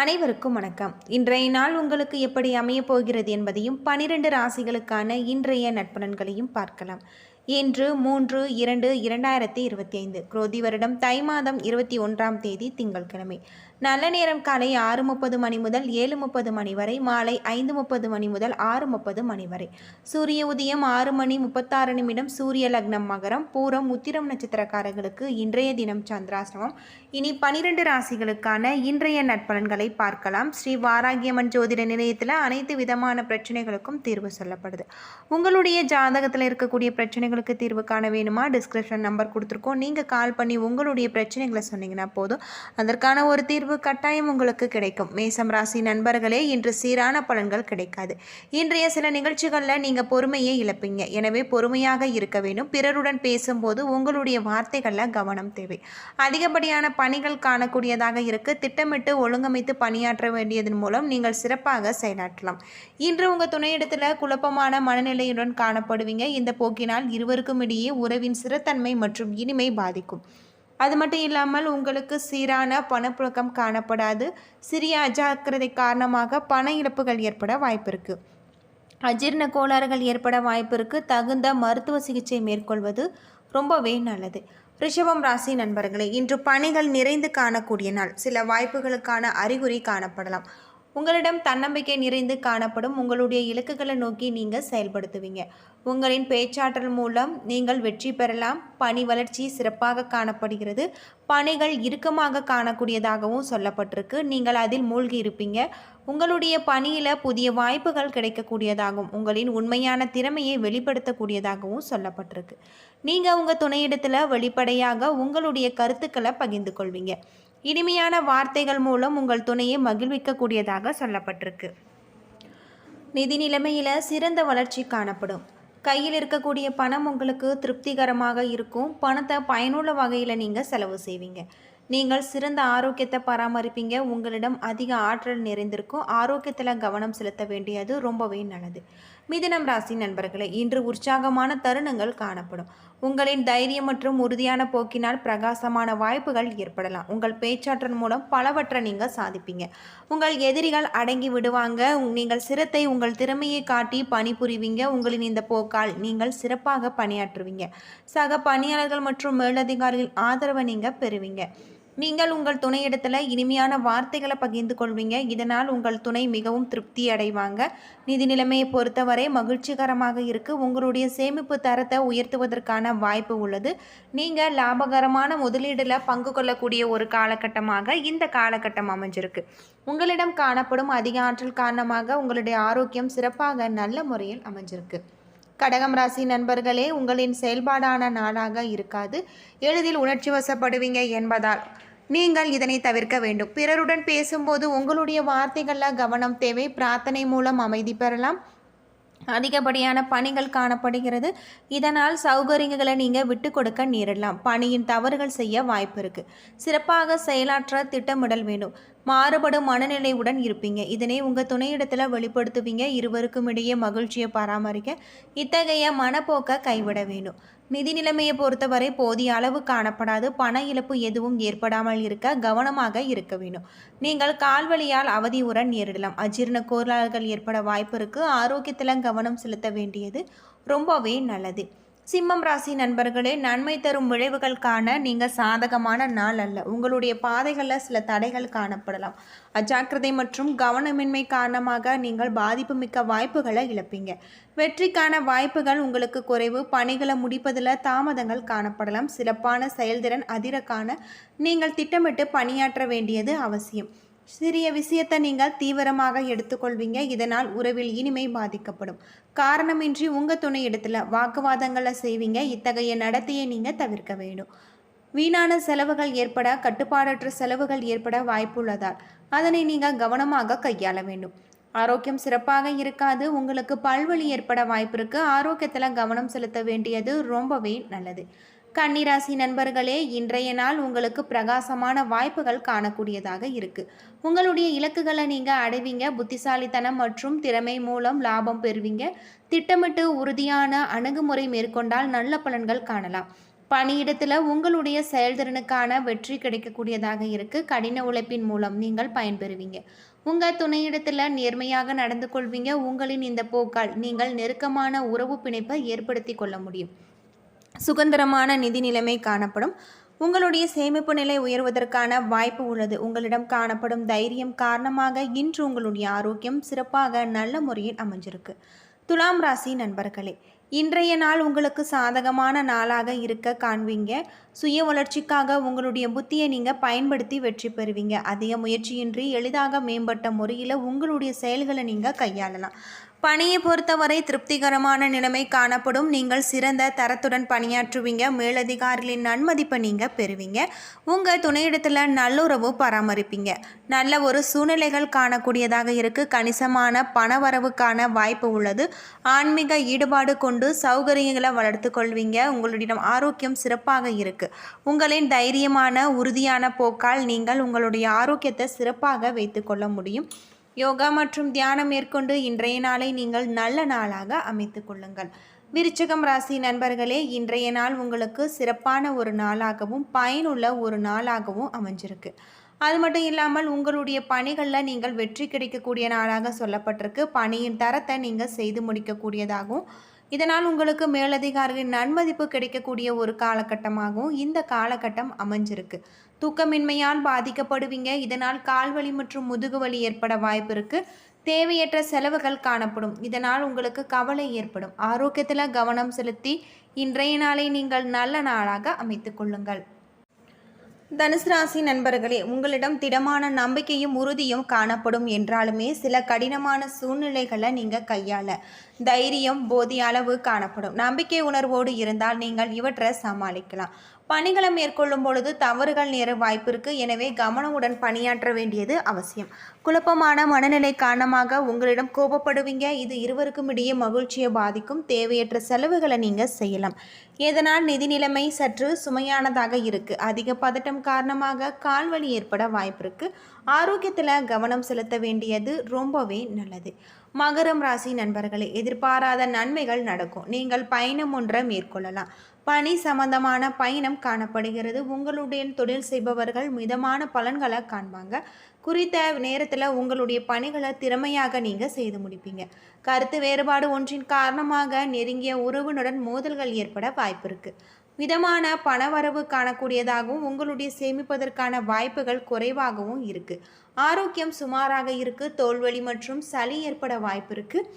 அனைவருக்கும் வணக்கம். இன்றைய நாள் உங்களுக்கு எப்படி அமையப் போகிறது என்பதையும் பனிரெண்டு ராசிகளுக்கான இன்றைய நட்பலன்களையும் பார்க்கலாம். இன்று மூன்று இரண்டு இரண்டாயிரத்தி இருபத்தி ஐந்து குரோதி வருடம் தை மாதம் இருபத்தி ஒன்றாம் தேதி திங்கட்கிழமை நல்ல நேரம் காலை ஆறு முப்பது மணி முதல் ஏழு முப்பது மணி வரை மாலை ஐந்து முப்பது மணி முதல் ஆறு முப்பது மணி வரை. சூரிய உதயம் ஆறு மணி முப்பத்தாறு நிமிடம் சூரிய லக்னம் மகரம் பூரம் உத்திரம் நட்சத்திரக்காரர்களுக்கு இன்றைய தினம் சந்திராசிரமம் இனி பனிரெண்டு ராசிகளுக்கான இன்றைய நட்பலன்களை பார்க்கலாம். ஸ்ரீ வாராகியம்மன் ஜோதிட நிலையத்தில் அனைத்து விதமான பிரச்சனைகளுக்கும் தீர்வு சொல்லப்படுது. உங்களுடைய ஜாதகத்தில் இருக்கக்கூடிய பிரச்சனைகளுக்கு தீர்வு காண வேணுமா? டிஸ்கிரிப்ஷன் நம்பர் கொடுத்துருக்கோம். நீங்கள் கால் பண்ணி உங்களுடைய பிரச்சனைகளை சொன்னீங்கன்னா போதும். அதற்கான ஒரு தீர்வு கட்டாயம் உங்களுக்கு கிடைக்கும். மேசம் ராசி நண்பர்களே இன்று சீரான பலன்கள் கிடைக்காது. இன்றைய சில நிகழ்ச்சிகளில் நீங்கள் பொறுமையை இழப்பீங்க. எனவே பொறுமையாக இருக்க வேண்டும். பிறருடன் பேசும்போது உங்களுடைய வார்த்தைகளில் கவனம் தேவை. அதிகப்படியான பணிகள் காணக்கூடியதாக இருக்கு. திட்டமிட்டு ஒழுங்கமைத்து பணியாற்ற வேண்டியதன் மூலம் நீங்கள் சிறப்பாக செயலாற்றலாம். இன்று உங்கள் துணையிடத்தில் குழப்பமான மனநிலையுடன் காணப்படுவீங்க. இந்த போக்கினால் இருவருக்கும் இடையே உறவின் சிறத்தன்மை மற்றும் இனிமை பாதிக்கும். அது மட்டும் இல்லாமல் உங்களுக்கு சீரான பணப்புழக்கம் காணப்படாது. சிறிய அஜாக்கிரதை காரணமாக பண இழப்புகள் ஏற்பட வாய்ப்பு இருக்குது அஜீரண கோளாறுகள் ஏற்பட வாய்ப்பு இருக்குது தகுந்த மருத்துவ சிகிச்சை மேற்கொள்வது ரொம்பவே நல்லது. ரிஷபம் ராசி நண்பர்களே இன்று பணிகள் நிறைந்து காணக்கூடிய நாள். சில வாய்ப்புகளுக்கான அறிகுறி காணப்படலாம். உங்களிடம் தன்னம்பிக்கை நிறைந்து காணப்படும் உங்களுடைய இலக்குகளை நோக்கி நீங்கள் செயல்படுத்துவீங்க. உங்களின் பேச்சாற்றல் மூலம் நீங்கள் வெற்றி பெறலாம். பணி வளர்ச்சி சிறப்பாக காணப்படுகிறது. பணிகள் இறுக்கமாக காணக்கூடியதாகவும் சொல்லப்பட்டிருக்கு. நீங்கள் அதில் மூழ்கி இருப்பீங்க. உங்களுடைய பணியில் புதிய வாய்ப்புகள் கிடைக்கக்கூடியதாகவும் உங்களின் உண்மையான திறமையை வெளிப்படுத்தக்கூடியதாகவும் சொல்லப்பட்டிருக்கு. நீங்கள் உங்கள் துணையிடத்தில் வெளிப்படையாக உங்களுடைய கருத்துக்களை பகிர்ந்து கொள்வீங்க. இனிமையான வார்த்தைகள் மூலம் உங்கள் துணையை மகிழ்விக்கக்கூடியதாக சொல்லப்பட்டிருக்கு. நிதி நிலைமையில் சிறந்த வளர்ச்சி காணப்படும். கையில் இருக்கக்கூடிய பணம் உங்களுக்கு திருப்திகரமாக இருக்கும். பணத்தை பயனுள்ள வகையில் நீங்கள் செலவு செய்வீங்க. நீங்கள் சிறந்த ஆரோக்கியத்தை பராமரிப்பீங்க. உங்களிடம் அதிக ஆற்றல் நிறைந்திருக்கும். ஆரோக்கியத்தில் கவனம் செலுத்த வேண்டியது ரொம்பவே நல்லது. மிதுனம் ராசி நண்பர்களே இன்று உற்சாகமான தருணங்கள் காணப்படும். உங்களின் தைரியம் மற்றும் உறுதியான போக்கினால் பிரகாசமான வாய்ப்புகள் ஏற்படலாம். உங்கள் பேச்சாற்றல் மூலம் பலவற்றை நீங்கள் சாதிப்பீங்க. உங்கள் எதிரிகள் அடங்கி விடுவாங்க. நீங்கள் சிரத்தை உங்கள் திறமையை காட்டி பணிபுரிவீங்க. உங்களின் இந்த போக்கால் நீங்கள் சிறப்பாக பணியாற்றுவீங்க. சக பணியாளர்கள் மற்றும் மேலதிகாரிகள் ஆதரவை நீங்கள் பெறுவீங்க. நீங்கள் உங்கள் துணையிடத்தில் இனிமையான வார்த்தைகளை பகிர்ந்து கொள்வீங்க. இதனால் உங்கள் துணை மிகவும் திருப்தி அடைவாங்க. நிதி நிலைமையை பொறுத்தவரை மகிழ்ச்சிகரமாக இருக்கு. உங்களுடைய சேமிப்பு தரத்தை உயர்த்துவதற்கான வாய்ப்பு உள்ளது. நீங்கள் லாபகரமான முதலீடில் பங்கு கொள்ளக்கூடிய ஒரு காலகட்டமாக இந்த காலகட்டம் அமைஞ்சிருக்கு. உங்களிடம் காணப்படும் அதிக ஆற்றல் காரணமாக உங்களுடைய ஆரோக்கியம் சிறப்பாக நல்ல முறையில் அமைஞ்சிருக்கு. கடகம் ராசி நண்பர்களே உங்களின் செயல்பாடான நாளாக இருக்காது. எளிதில் உணர்ச்சி வசப்படுவீங்க என்பதால். நீங்கள் இதனை தவிர்க்க வேண்டும். பிறருடன் பேசும்போது உங்களுடைய வார்த்தைகளில் கவனம் தேவை பிரார்த்தனை மூலம் அமைதி பெறலாம். அதிகப்படியான பணிகள் காணப்படுகிறது. இதனால் சௌகரியங்களை நீங்கள் விட்டு கொடுக்க நேரிடலாம். பணியின் தவறுகள் செய்ய வாய்ப்பு இருக்குது சிறப்பாக செயலாற்ற திட்டமிடல் வேண்டும். மாறுபடும் மனநிலையுடன் இருப்பீங்க. இதனை உங்கள் துணையிடத்தில் வெளிப்படுத்துவீங்க. இருவருக்கும் இடையே மகிழ்ச்சியை பராமரிக்க இத்தகைய மனப்போக்கை கைவிட வேண்டும். நிதி நிலைமையை பொறுத்தவரை போதிய அளவு காணப்படாது. பண இழப்பு எதுவும் ஏற்படாமல் இருக்க கவனமாக இருக்க வேண்டும். நீங்கள் கால்வழியால் அவதியுடன் நேரிடலாம். அஜீரண கோளாறுகள் ஏற்பட வாய்ப்பு இருக்கு. ஆரோக்கியத்தில் கவனம் செலுத்த வேண்டியது ரொம்பவே நல்லது. சிம்மம் ராசி நண்பர்களே நன்மை தரும் விளைவுகள் காண நீங்கள் சாதகமான நாள் அல்ல. உங்களுடைய பாதைகளில் சில தடைகள் காணப்படலாம். அஜாக்கிரதை மற்றும் கவனமின்மை காரணமாக நீங்கள் பாதிப்பு மிக்க வாய்ப்புகளை இழப்பீங்க. வெற்றிக்கான வாய்ப்புகள் உங்களுக்கு குறைவு. பணிகளை முடிப்பதில் தாமதங்கள் காணப்படலாம். சிறப்பான செயல்திறன் அதிரக்கான நீங்கள் திட்டமிட்டு பணியாற்ற வேண்டியது அவசியம். சிறிய விஷயத்தை நீங்கள் தீவிரமாக எடுத்துக்கொள்வீங்க. இதனால் உறவில் இனிமை பாதிக்கப்படும். காரணமின்றி உங்கள் துணை இடத்துல வாக்குவாதங்களை செய்வீங்க. இத்தகைய நடத்தையை நீங்கள் தவிர்க்க வேண்டும். வீணான செலவுகள் ஏற்பட கட்டுப்பாடற்ற செலவுகள் ஏற்பட வாய்ப்புள்ளதால் அதனை நீங்கள் கவனமாக கையாள வேண்டும். ஆரோக்கியம் சிறப்பாக இருக்காது. உங்களுக்கு பல்வழி ஏற்பட வாய்ப்பு இருக்கு. ஆரோக்கியத்தில் கவனம் செலுத்த வேண்டியது ரொம்பவே நல்லது. கன்னிராசி நண்பர்களே இன்றைய நாள் உங்களுக்கு பிரகாசமான வாய்ப்புகள் காணக்கூடியதாக இருக்கு. உங்களுடைய இலக்குகளை நீங்கள் அடைவீங்க. புத்திசாலித்தனம் மற்றும் திறமை மூலம் லாபம் பெறுவீங்க. திட்டமிட்டு உறுதியான அணுகுமுறை மேற்கொண்டால் நல்ல பலன்கள் காணலாம். பணியிடத்தில் உங்களுடைய செயல்திறனுக்கான வெற்றி கிடைக்கக்கூடியதாக இருக்குது கடின உழைப்பின் மூலம் நீங்கள் பயன்பெறுவீங்க. உங்கள் துணையிடத்தில் நேர்மையாக நடந்து கொள்வீங்க. உங்களின் இந்த போக்கால் நீங்கள் நெருக்கமான உறவு பிணைப்பை ஏற்படுத்தி கொள்ள முடியும். சுதந்திரமான நிதி நிலைமை காணப்படும். உங்களுடைய சேமிப்பு நிலை உயர்வதற்கான வாய்ப்பு உள்ளது. உங்களிடம் காணப்படும் தைரியம் காரணமாக இன்று உங்களுடைய ஆரோக்கியம் சிறப்பாக நல்ல முறையில் அமைஞ்சிருக்கு. துலாம் ராசி நண்பர்களே இன்றைய நாள் உங்களுக்கு சாதகமான நாளாக இருக்க காண்பீங்க. சுய வளர்ச்சிக்காக உங்களுடைய புத்தியை நீங்கள் பயன்படுத்தி வெற்றி பெறுவீங்க. அதிக முயற்சியின்றி எளிதாக மேம்பட்ட முறையில் உங்களுடைய செயல்களை நீங்கள் கையாளலாம். பணியை பொறுத்தவரை திருப்திகரமான நிலைமை காணப்படும். நீங்கள் சிறந்த தரத்துடன் பணியாற்றுவீங்க. மேலதிகாரிகளின் நன்மதிப்பை நீங்கள் பெறுவீங்க. உங்கள் துணையிடத்தில் நல்லுறவு பராமரிப்பீங்க. நல்ல ஒரு சூழ்நிலைகள் காணக்கூடியதாக இருக்குது கணிசமான பணவரவுக்கான வாய்ப்பு உள்ளது. ஆன்மீக ஈடுபாடு கொண்டு சௌகரியங்களை வளர்த்து கொள்வீங்க. உங்களுடைய ஆரோக்கியம் சிறப்பாக இருக்குது உங்களின் தைரியமான உறுதியான போக்கால் நீங்கள் உங்களுடைய ஆரோக்கியத்தை சிறப்பாக வைத்துக்கொள்ள முடியும். யோகா மற்றும் தியானம் மேற்கொண்டு இன்றைய நாளை நீங்கள் நல்ல நாளாக அமைத்து கொள்ளுங்கள். விருச்சகம் ராசி நண்பர்களே இன்றைய நாள் உங்களுக்கு சிறப்பான ஒரு நாளாகவும் பயனுள்ள ஒரு நாளாகவும் அமைஞ்சிருக்கு. அது மட்டும் இல்லாமல் உங்களுடைய பணிகளில் நீங்கள் வெற்றி கிடைக்கக்கூடிய நாளாக சொல்லப்பட்டிருக்கு. பணியின் தரத்தை நீங்கள் செய்து முடிக்கக்கூடியதாகவும் இதனால் உங்களுக்கு மேலதிகாரிகளின் நன்மதிப்பு கிடைக்கக்கூடிய ஒரு காலகட்டமாகவும் இந்த காலகட்டம் அமைஞ்சிருக்கு. தூக்கமின்மையால் பாதிக்கப்படுவீங்க. இதனால் கால்வலி மற்றும் முதுகுவலி ஏற்பட வாய்ப்பு இருக்குது தேவையற்ற செலவுகள் காணப்படும். இதனால் உங்களுக்கு கவலை ஏற்படும். ஆரோக்கியத்தில் கவனம் செலுத்தி இன்றைய நாளை நீங்கள் நல்ல நாளாக அமைத்து கொள்ளுங்கள். தனுசு ராசி நண்பர்களே உங்களிடம் திடமான நம்பிக்கையும் உறுதியும் காணப்படும் என்றாலுமே சில கடினமான சூழ்நிலைகளை நீங்கள் கையாள தைரியம் போதிய அளவு காணப்படும். நம்பிக்கை உணர்வோடு இருந்தால் நீங்கள் இவற்றை சமாளிக்கலாம். பணிகளை மேற்கொள்ளும் பொழுது தவறுகள் நேர வாய்ப்பு இருக்கு. எனவே கவனமுடன் பணியாற்ற வேண்டியது அவசியம். குழப்பமான மனநிலை காரணமாக உங்களிடம் கோபப்படுவீங்க. இது இருவருக்கும் இடையே மகிழ்ச்சியை பாதிக்கும். தேவையற்ற செலவுகளை நீங்கள் செய்யலாம். இதனால் நிதி நிலைமை சற்று சுமையானதாக இருக்கு. அதிக பதட்டம் காரணமாக கால்வலி ஏற்பட வாய்ப்பு இருக்கு. ஆரோக்கியத்தில் கவனம் செலுத்த வேண்டியது ரொம்பவே நல்லது. மகரம் ராசி நண்பர்களே எதிர்பாராத நன்மைகள் நடக்கும். நீங்கள் பயணம் ஒன்றை மேற்கொள்ளலாம். பணி சம்பந்தமான பயணம் காணப்படுகிறது. உங்களுடைய தொழில் செய்பவர்கள் மிதமான பலன்களை காண்பாங்க. குறித்த நேரத்தில் உங்களுடைய பணிகளை திறமையாக நீங்கள் செய்து முடிப்பீங்க. கருத்து வேறுபாடு ஒன்றின் காரணமாக நெருங்கிய உறவினுடன் மோதல்கள் ஏற்பட வாய்ப்பு இருக்குது மிதமான பணவரவு காணக்கூடியதாகவும் உங்களுடைய சேமிப்பதற்கான வாய்ப்புகள் குறைவாகவும் இருக்குது ஆரோக்கியம் சுமாராக இருக்குது தோல்வலி மற்றும் சளி ஏற்பட வாய்ப்பு இருக்குது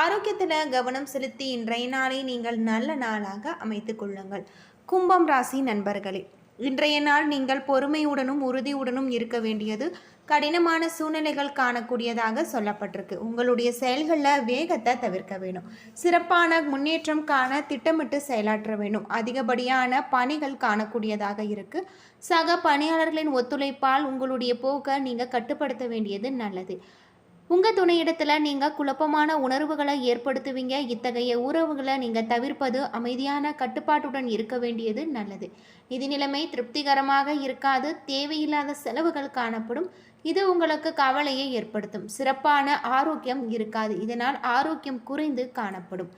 ஆரோக்கியத்தில் கவனம் செலுத்தி இன்றைய நாளை நீங்கள் நல்ல நாளாக அமைத்து கொள்ளுங்கள். கும்பம் ராசி நண்பர்களே இன்றைய நாள் நீங்கள் பொறுமையுடனும் உறுதியுடனும் இருக்க வேண்டியது கடினமான சூழ்நிலைகள் காணக்கூடியதாக சொல்லப்பட்டிருக்கு. உங்களுடைய செயல்களில் வேகத்தை தவிர்க்க வேணும். சிறப்பான முன்னேற்றம் காண திட்டமிட்டு செயலாற்ற வேணும். அதிகப்படியான பணிகள் காணக்கூடியதாக இருக்கு. சக பணியாளர்களின் ஒத்துழைப்பால் உங்களுடைய போக்கை நீங்கள் கட்டுப்படுத்த வேண்டியது நல்லது. உங்கள் துணையிடத்தில் நீங்கள் குழப்பமான உணர்வுகளை ஏற்படுத்துவீங்க. இத்தகைய உறவுகளை நீங்கள் தவிர்ப்பது அமைதியான கட்டுப்பாட்டுடன் இருக்க வேண்டியது நல்லது. நிதி நிலைமை திருப்திகரமாக இருக்காது. தேவையில்லாத செலவுகள் காணப்படும். இது உங்களுக்கு கவலையை ஏற்படுத்தும். சிறப்பான ஆரோக்கியம் இருக்காது. இதனால் ஆரோக்கியம் குறைந்து காணப்படும்.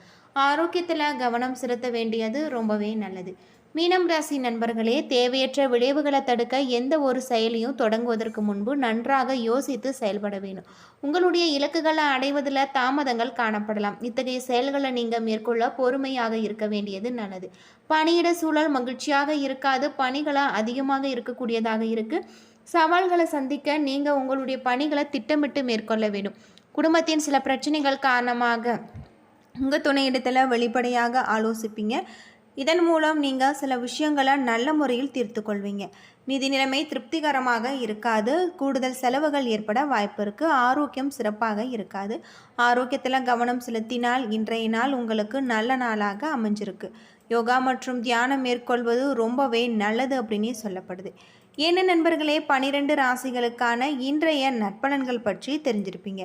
ஆரோக்கியத்தில் கவனம் செலுத்த வேண்டியது ரொம்பவே நல்லது. மீனம் ராசி நண்பர்களே தேவையற்ற விளைவுகளை தடுக்க எந்த ஒரு செயலையும் தொடங்குவதற்கு முன்பு நன்றாக யோசித்து செயல்பட வேணும் உங்களுடைய இலக்குகளை அடைவதில் தாமதங்கள் காணப்படலாம். இத்தகைய செயல்களை நீங்கள் மேற்கொள்ள பொறுமையாக இருக்க வேண்டியது நல்லது. பணியிட சூழல் மகிழ்ச்சியாக இருக்காது. பணிகளை அதிகமாக இருக்கக்கூடியதாக இருக்குது சவால்களை சந்திக்க நீங்கள் உங்களுடைய பணிகளை திட்டமிட்டு மேற்கொள்ள வேண்டும். குடும்பத்தின் சில பிரச்சனைகள் காரணமாக உங்கள் துணையிடத்தில் வெளிப்படையாக ஆலோசிப்பீங்க. இதன் மூலம் நீங்கள் சில விஷயங்களை நல்ல முறையில் தீர்த்து கொள்வீங்க. நிதி நிலைமை திருப்திகரமாக இருக்காது. கூடுதல் செலவுகள் ஏற்பட வாய்ப்பு இருக்குது ஆரோக்கியம் சிறப்பாக இருக்காது. ஆரோக்கியத்தில் கவனம் செலுத்தினால் இன்றைய நாள் உங்களுக்கு நல்ல நாளாக அமைஞ்சிருக்கு. யோகா மற்றும் தியானம் மேற்கொள்வது ரொம்பவே நல்லது அப்படின்னு சொல்லப்படுது. ஏன்னு நண்பர்களே பனிரெண்டு ராசிகளுக்கான இன்றைய நற்பலன்கள் பற்றி தெரிஞ்சிருப்பீங்க.